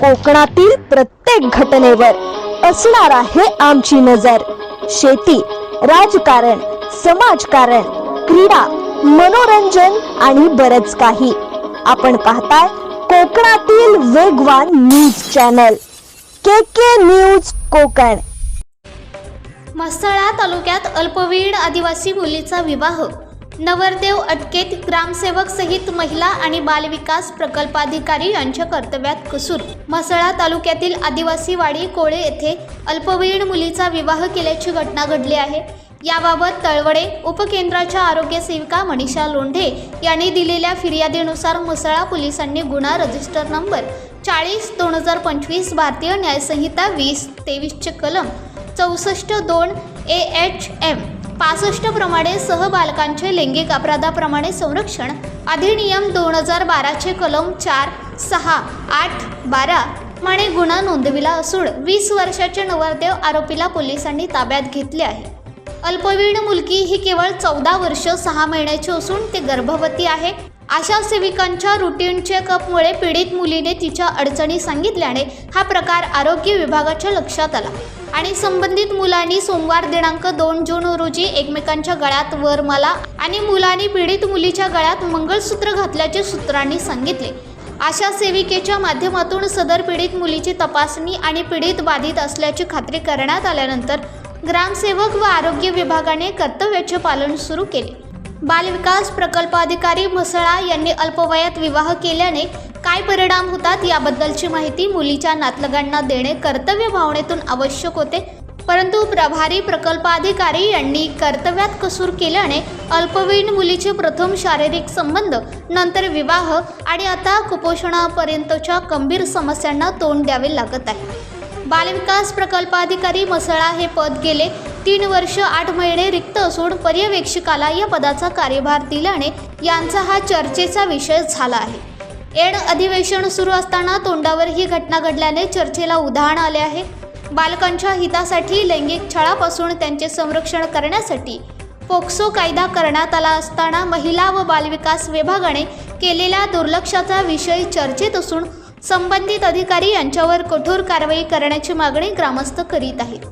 कोकणातील प्रत्येक घटनेवर असणार आहे आमची नजर. शेती राजकारण समाजकारण क्रीडा मनोरंजन आणि बरच काही. आपण पाहताय कोकणातील वेगवान news channel. K K news Konkan. Masla तालुक्यात अल्पवीड आदिवासी मुलीचा विवाह नवरदेव अटकेत ग्रामसेवक सहित महिला आणि बालविकास प्रकल्पाधिकारी यांच्या कर्तव्यात कसूर. म्हसळा तालुक्यातील आदिवासी वाडी कोळे येथे अल्पवयीन मुलीचा विवाह केल्याची घटना घडली आहे. याबाबत तळवडे उपकेंद्राच्या आरोग्य सेविका मनीषा लोंढे यांनी दिलेल्या फिर्यादीनुसार म्हसळा पोलिसांनी गुन्हा रजिस्टर नंबर चाळीस दोन हजार पंचवीस भारतीय न्यायसंहिता वीस तेवीसचे कलम चौसष्ट दोन ए एच एम पासष्ट प्रमाणे सहबालकांचे लैंगिक अपराधाप्रमाणे संरक्षण अधिनियम दोन हजार बाराचे कलम चार सहा आठ बारा माने गुन्हा नोंदविला असून वीस वर्षाचे नवरदेव आरोपीला पोलिसांनी ताब्यात घेतले आहे. अल्पवयीन मुलगी ही केवळ चौदा वर्ष सहा महिन्याची असून ते गर्भवती आहे. आशा सेविकांच्या रुटीन चेकअपमुळे पीडित मुलीने तिच्या अडचणी सांगितल्याने हा प्रकार आरोग्य विभागाच्या लक्षात आला. आणि संबंधित मुलांनी सोमवार दिनांक दोन जून रोजी एकमेकांच्या गळ्यात वरमाला आणि मुलांनी पीडित मुलीच्या गळ्यात मंगळसूत्र घातल्याचे सूत्रांनी सांगितले. आशा सेविकेच्या माध्यमातून सदर पीडित मुलीची तपासणी आणि पीडित बाधित असल्याची खात्री करण्यात आल्यानंतर ग्रामसेवक व आरोग्य विभागाने कर्तव्याचे पालन सुरू केले. बालविकास प्रकल्पाधिकारी म्हसळा यांनी अल्पवयात विवाह केल्याने काय परिणाम होतात याबद्दलची माहिती मुलीच्या नातलगांना देणे कर्तव्य भावनेतून आवश्यक होते. परंतु प्रभारी प्रकल्पाधिकारी यांनी कर्तव्यात कसूर केल्याने अल्पवयीन मुलीचे प्रथम शारीरिक संबंध नंतर विवाह आणि आता कुपोषणापर्यंतच्या गंभीर समस्यांना तोंड द्यावे लागत आहे. बालविकास प्रकल्पाधिकारी मसळा हे पद गेले तीन वर्ष आठ महिने रिक्त असून पर्यवेक्षकाला या पदाचा कार्यभार दिल्याने यांचा हा चर्चेचा विषय झाला आहे. एड अधिवेशन सुरू असताना तोंडावर ही घटना घडल्याने चर्चेला उधाण आले आहे. बालकांच्या हितासाठी लैंगिक छळापासून त्यांचे संरक्षण करण्यासाठी पोक्सो कायदा करण्यात आला असताना महिला व बालविकास विभागाने केलेल्या दुर्लक्षाचा विषय चर्चेत असून संबंधित अधिकारी यांच्यावर कठोर कारवाई करण्याची मागणी ग्रामस्थ करीत आहेत.